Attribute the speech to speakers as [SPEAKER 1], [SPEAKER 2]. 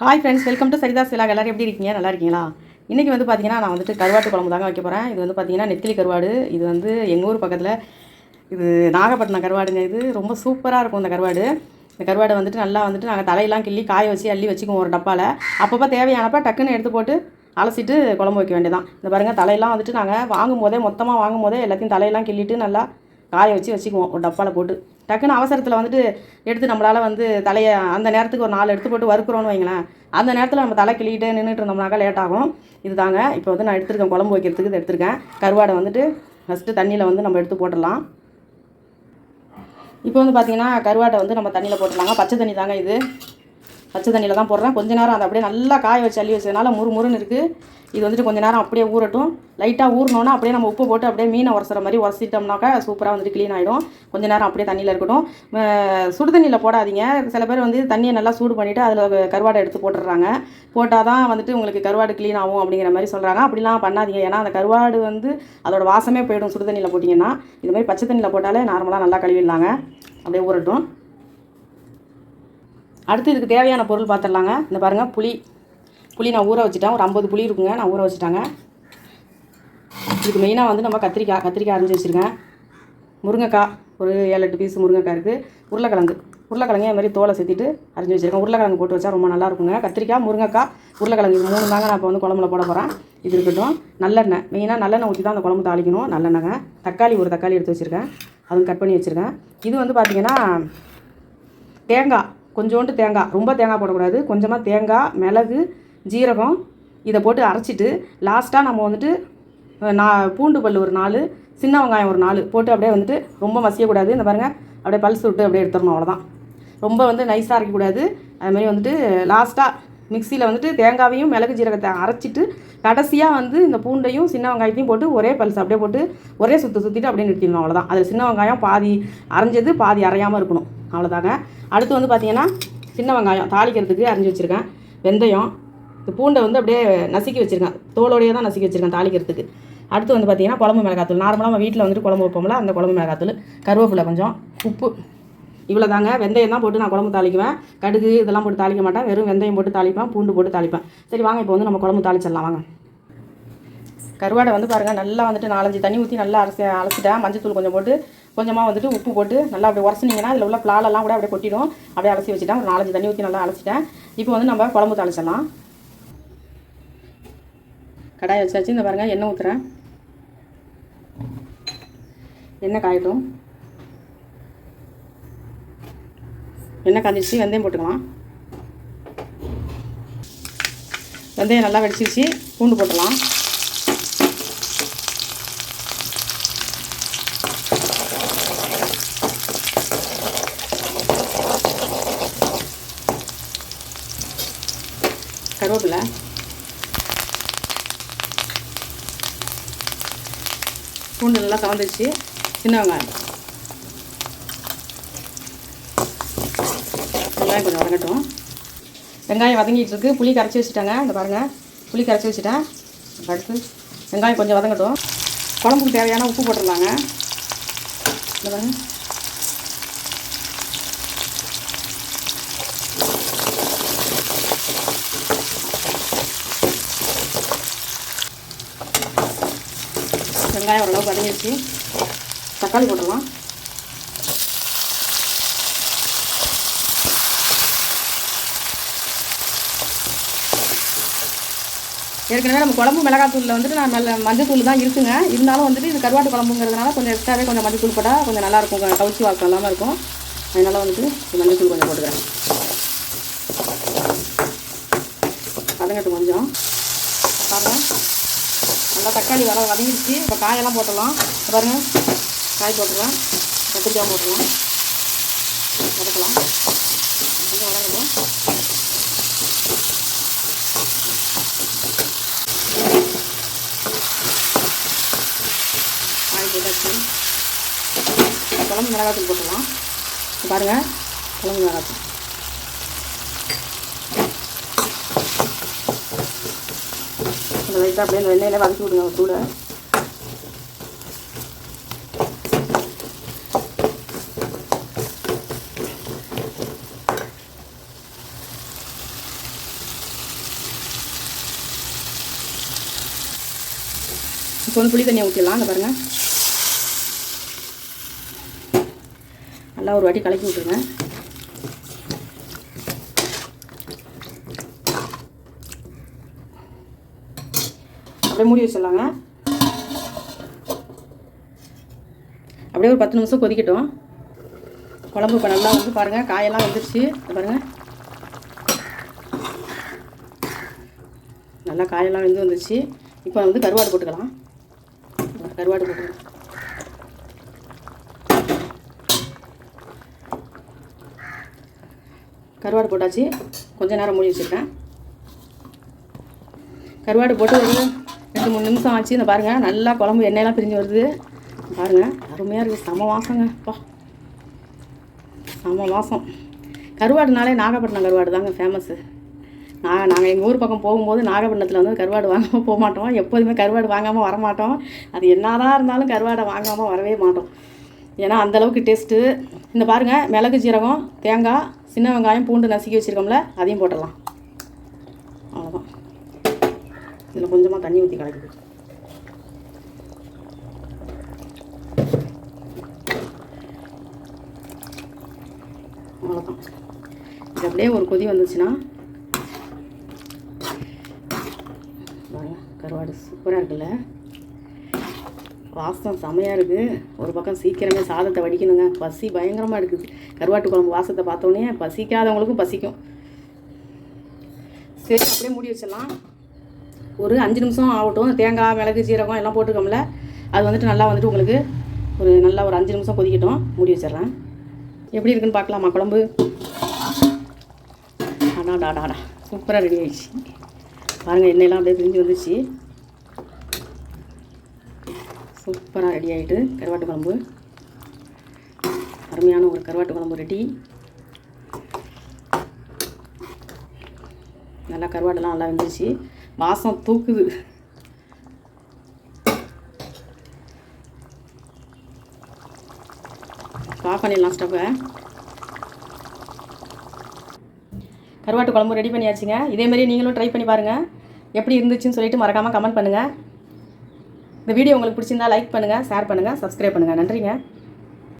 [SPEAKER 1] hi friends welcome to Saritha சிலாக் எல்லோரும் எப்படி இருக்கீங்க நல்லா இருக்கீங்களா இன்றைக்கி வந்து பார்த்திங்கன்னா நான் வந்துட்டு கருவாட்டு குழம்பு தாங்க வைக்க போகிறேன் இது வந்து பார்த்தீங்கன்னா நெத்திலி கருவாடு இது வந்து எங்கள் ஊர் பக்கத்தில் இது நாகப்பட்டினம் கருவாடுங்க இது ரொம்ப சூப்பராக இருக்கும் இந்த கருவாடு இந்த கருவாடை வந்துட்டு நல்லா வந்துட்டு நாங்கள் தலையெல்லாம் கிள்ளி காய வச்சு அள்ளி வச்சுக்குவோம் ஒரு டப்பாவில் அப்பப்போ தேவையானப்போ டக்குன்னு எடுத்து போட்டு அலசிட்டு குழம்பு வைக்க வேண்டியதான் இந்த பாருங்கள் தலையெல்லாம் வந்துட்டு நாங்கள் வாங்கும் போதே மொத்தமாக வாங்கும் போதே எல்லாத்தையும் தலையெல்லாம் கிள்ளிட்டு நல்லா காய வச்சு வச்சுக்குவோம் ஒரு டப்பாவில் போட்டு டக்குன்னு அவசரத்தில் வந்துட்டு எடுத்து நம்மளால் வந்து தலையை அந்த நேரத்துக்கு ஒரு நாலு எடுத்து போட்டு வறுக்கிறோன்னு வைங்களேன் அந்த நேரத்தில் நம்ம தலை கிளிகிட்டு நின்றுட்டு இருந்தோம்னாக்கா லேட் ஆகும் இது தாங்க இப்போ வந்து நான் எடுத்துருக்கேன் குழம்பு வைக்கிறதுக்கு இது எடுத்துருக்கேன் கருவாடை வந்துட்டு ஃபஸ்ட்டு தண்ணியில் வந்து நம்ம எடுத்து போட்டுடலாம் இப்போ வந்து பார்த்திங்கன்னா கருவாட்டை வந்து நம்ம தண்ணியில் போட்டுடலாங்க பச்சை தண்ணி தாங்க இது பச்சை தண்ணியில் தான் போடுறேன் கொஞ்ச நேரம் அதை அப்படியே நல்லா காய வச்சு அள்ளி வச்சதுனால முறு முறுன்னு இருக்குது இது வந்துட்டு கொஞ்ச நேரம் அப்படியே ஊறட்டும் லைட்டாக ஊறினோன்னா அப்படியே நம்ம உப்பு போட்டு அப்படியே மீனை உரசுற மாதிரி உரசிட்டோம்னாக்கா சூப்பராக வந்துட்டு க்ளீன் ஆகிடும் கொஞ்ச நேரம் அப்படியே தண்ணியில் இருக்கட்டும் சுடு தண்ணியில் போடாதீங்க சில பேர் வந்து தண்ணியை நல்லா சூடு பண்ணிவிட்டு அதில் கருவாடை எடுத்து போட்டுடுறாங்க போட்டால் தான் வந்துட்டு உங்களுக்கு கருவாடு க்ளீன் ஆகும் அப்படிங்கிற மாதிரி சொல்கிறாங்க அப்படிலாம் பண்ணாதீங்க ஏன்னா அந்த கருவாடு வந்து அதோட வாசமே போயிடும் சுடு தண்ணியில் போட்டிங்கன்னா இது மாதிரி பச்சை தண்ணியில் போட்டாலே நார்மலாக நல்லா கழுவிடலாங்க அப்படியே ஊறட்டும் அடுத்து இதுக்கு தேவையான பொருள் பார்த்துடலாங்க இந்த பாருங்கள் புளி புளி நான் ஊற வச்சுட்டேன் ஒரு ஐம்பது புளி இருக்குங்க நான் ஊற வச்சுட்டாங்க இதுக்கு மெயினாக வந்து நம்ம கத்திரிக்காய் கத்திரிக்காய் அரைஞ்சி வச்சுருக்கேன் முருங்கைக்காய் ஒரு ஏழு எட்டு பீஸ் முருங்கைக்காய் இருக்குது உருளைக்கிழங்கு உருளைக்கிழங்கு அது மாதிரி தோலை சேர்த்துட்டு அரைஞ்சி வச்சுருக்கேன் உருளைக்கிழங்கு போட்டு வச்சா ரொம்ப நல்லா இருக்குங்க கத்திரிக்காய் முருங்கைக்காய் உருளைக்கிழங்கு இது மூணு தாங்க நான் இப்போ வந்து குழம்புல போட போகிறேன் இது இருக்கட்டும் நல்லெண்ணெய் மெயினாக நல்லெண்ணெய் ஊற்றி தான் அந்த குழம்பு தாளிக்கணும் நல்லெண்ணெய்ங்க தக்காளி ஒரு தக்காளி எடுத்து வச்சுருக்கேன் அதுவும் கட் பண்ணி வச்சுருக்கேன் இது வந்து பார்த்திங்கன்னா தேங்காய் கொஞ்சோண்டு தேங்காய் ரொம்ப தேங்காய் போடக்கூடாது கொஞ்சமாக தேங்காய் மிளகு ஜீரகம் இதை போட்டு அரைச்சிட்டு லாஸ்ட்டாக நம்ம வந்துட்டு நா பூண்டு பல் ஒரு நாலு சின்ன வெங்காயம் ஒரு நாலு போட்டு அப்படியே வந்துட்டு ரொம்ப மசியக்கூடாது இந்த பாருங்கள் அப்படியே பல்ஸ் விட்டு அப்படியே எடுத்துடணும் அவ்வளோதான் ரொம்ப வந்து நைஸாக அரைக்கக்கூடாது அதுமாரி வந்துட்டு லாஸ்ட்டாக மிக்சியில் வந்துட்டு தேங்காயையும் மிளகு ஜீரகத்தை அரைச்சிட்டு கடைசியாக வந்து இந்த பூண்டையும் சின்ன வெங்காயத்தையும் போட்டு ஒரே பல்ஸ் அப்படியே போட்டு ஒரே சுற்றி சுற்றிட்டு அப்படியே நிறுத்திடணும் அவ்வளோதான் அதில் சின்ன வெங்காயம் பாதி அரைஞ்சது பாதி அரையாமல் இருக்கணும் அவ்வளோதாங்க அடுத்து வந்து பார்த்தீங்கன்னா சின்ன வெங்காயம் தாளிக்கிறதுக்கு அரிஞ்சு வச்சுருக்கேன் வெந்தயம் இந்த பூண்டை வந்து அப்படியே நசுக்கி வச்சுருக்கேன் தோலோடையே தான் நசுக்கி வச்சுருக்கேன் தாளிக்கிறதுக்கு அடுத்து வந்து பார்த்தீங்கன்னா குழம்பு மிளகாத்தூள் நார்மலாக நம்ம வீட்டில் வந்துட்டு குழம்பு வைப்போம்ல அந்த குழம்பு மிளகாத்தூள் கருவேப்பிலை கொஞ்சம் உப்பு இவ்வளோ தாங்க வெந்தயம் தான் போட்டு நான் குழம்பு தாளிக்குவேன் கடுகு இதெல்லாம் போட்டு தாளிக்க மாட்டேன் வெறும் வெந்தயம் போட்டு தாளிப்பேன் பூண்டு போட்டு தாளிப்பேன் சரி வாங்க இப்போ வந்து நம்ம குழம்பு தாளிச்சிடலாம் வாங்க கருவாடை வந்து பாருங்கள் நல்லா வந்துட்டு நாலஞ்சு தண்ணி ஊற்றி நல்லா அரைச்சி அலசிட்டேன் மஞ்சத்தூள் கொஞ்சம் போட்டு கொஞ்சமாக வந்துட்டு உப்பு போட்டு நல்லா அப்படியே உரசினீங்கன்னா அதில் உள்ள பிளாலெல்லாம் கூட அப்படியே கொட்டிடும் அப்படியே அலசி வச்சுட்டேன் ஒரு நாலஞ்சு தண்ணி ஊற்றி நல்லா அலசிட்டேன் இப்போ வந்து நம்ம குழம்பு தலைச்சிடலாம் கடாய் வச்சாச்சு இந்த பாருங்கள் எண்ணெய் ஊற்றுறேன் எண்ணெய் காயட்டும் எண்ணெய் காஞ்சிடுச்சு வெந்தயம் போட்டுக்கலாம் வெந்தயம் நல்லா வெடிச்சிச்சு பூண்டு போட்டலாம் பூண்டு நல்லா கலந்துச்சு சின்ன வெங்காயம் வெங்காயம் கொஞ்சம் வதங்கட்டும் வெங்காயம் வதங்கிட்டு இருக்கு புளி கரைச்சி வச்சுட்டாங்க இந்த பாருங்கள் புளி கரைச்சி வச்சுட்டேன் அடுத்து வெங்காயம் கொஞ்சம் வதங்கட்டும் குழம்புக்கு தேவையான உப்பு போட்டுருந்தாங்க இந்த பாருங்கள் வெங்காயம் ஓரளவு வதங்கிடுச்சு தக்காளி போடலாம் ஏற்கனவே நம்ம குழம்பு மிளகாத்தூளில் வந்துட்டு நான் நல்ல தூள் தான் இருக்குங்க இருந்தாலும் வந்துட்டு இது கருவாட்டு குழம்புங்கிறதுனால கொஞ்சம் எக்ஸ்ட்ராவே கொஞ்சம் மஞ்சத்தூள் போட்டால் கொஞ்சம் நல்லாயிருக்கும் கவுச்சி வாசம் இல்லாமல் இருக்கும் அதனால் வந்துட்டு மஞ்சத்தூள் கொஞ்சம் போட்டுக்கிறேன் பதங்கட்டு கொஞ்சம் பாருங்கள் நல்லா தக்காளி வர வதங்கிடுச்சு இப்போ காயெல்லாம் போட்டலாம் பாருங்கள் காய் போட்டுருவேன் கத்திரிக்காய் போட்டுருவோம் வதக்கலாம் கொஞ்சம் காய் போட்டாச்சு குழம்பு மிளகாத்தூள் போட்டுக்கலாம் பாருங்கள் குழம்பு மிளகாத்தூள் அந்த லைட்டாக அப்படியே இந்த வதக்கி விடுங்க கூட கொஞ்சம் புளி தண்ணியை ஊற்றிடலாம் அந்த பாருங்கள் நல்லா ஒரு வாட்டி கலக்கி விட்டுருங்க அப்படியே மூடி வச்சிடலாங்க அப்படியே ஒரு பத்து நிமிஷம் கொதிக்கட்டும் குழம்பு இப்போ நல்லா வந்து பாருங்கள் காயெல்லாம் வந்துருச்சு பாருங்கள் நல்லா காயெல்லாம் வெந்து வந்துருச்சு இப்போ வந்து கருவாடு போட்டுக்கலாம் கருவாடு போட்டுக்கலாம் கருவாடு போட்டாச்சு கொஞ்சம் நேரம் மூடி வச்சுருக்கேன் கருவாடு போட்டு ஒரு ரெண்டு மூணு நிமிஷம் ஆச்சு இந்த பாருங்கள் நல்லா குழம்பு எண்ணெயெல்லாம் பிரிஞ்சு வருது பாருங்கள் அருமையாக இருக்குது சம வாசங்க அப்பா சம வாசம் கருவாடுனாலே நாகப்பட்டினம் கருவாடு தாங்க ஃபேமஸ்ஸு நான் நாங்கள் எங்கள் ஊர் பக்கம் போகும்போது நாகப்பட்டினத்தில் வந்து கருவாடு வாங்காமல் போக மாட்டோம் எப்போதுமே கருவாடு வாங்காமல் வரமாட்டோம் அது என்னதான் இருந்தாலும் கருவாடை வாங்காமல் வரவே மாட்டோம் ஏன்னா அந்தளவுக்கு டேஸ்ட்டு இந்த பாருங்கள் மிளகு ஜீரகம் தேங்காய் சின்ன வெங்காயம் பூண்டு நசுக்கி வச்சுருக்கோம்ல அதையும் போட்டுடலாம் அவ்வளோதான் இதில் கொஞ்சமாக தண்ணி ஊற்றி கலக்கி அவ்வளோதான் இது அப்படியே ஒரு கொதி வந்துச்சுன்னா கருவாடு சூப்பராக இருக்குல்ல வாசம் செமையாக இருக்குது ஒரு பக்கம் சீக்கிரமே சாதத்தை வடிக்கணுங்க பசி பயங்கரமாக இருக்குது கருவாட்டு குழம்பு வாசத்தை பார்த்தோன்னே பசிக்காதவங்களுக்கும் பசிக்கும் சரி அப்படியே முடி வச்சிடலாம் ஒரு அஞ்சு நிமிஷம் ஆகட்டும் தேங்காய் மிளகு சீரகம் எல்லாம் போட்டுருக்கோம்ல அது வந்துட்டு நல்லா வந்துட்டு உங்களுக்கு ஒரு நல்லா ஒரு அஞ்சு நிமிஷம் கொதிக்கட்டும் மூடி வச்சிடலாம் எப்படி இருக்குன்னு பார்க்கலாமா குழம்பு அடாடா அடாடா சூப்பராக ரெடி ஆயிடுச்சு பாருங்கள் எண்ணெயெல்லாம் அப்படியே பிரிஞ்சு வந்துச்சு சூப்பராக ரெடி ஆகிட்டு கருவாட்டு குழம்பு அருமையான ஒரு கருவாட்டு குழம்பு ரெடி நல்லா கருவாட்டெல்லாம் நல்லா வெந்துருச்சு மாதம் தூக்குது ஆஃப் பண்ணிடலாம் ஸ்டவ்வை கருவாட்டு குழம்பு ரெடி பண்ணியாச்சுங்க இதேமாதிரி நீங்களும் ட்ரை பண்ணி பாருங்கள் எப்படி இருந்துச்சுன்னு சொல்லிட்டு மறக்காமல் கமெண்ட் பண்ணுங்கள் இந்த வீடியோ உங்களுக்கு பிடிச்சிருந்தா லைக் பண்ணுங்கள் ஷேர் பண்ணுங்கள் சப்ஸ்கிரைப் பண்ணுங்கள் நன்றிங்க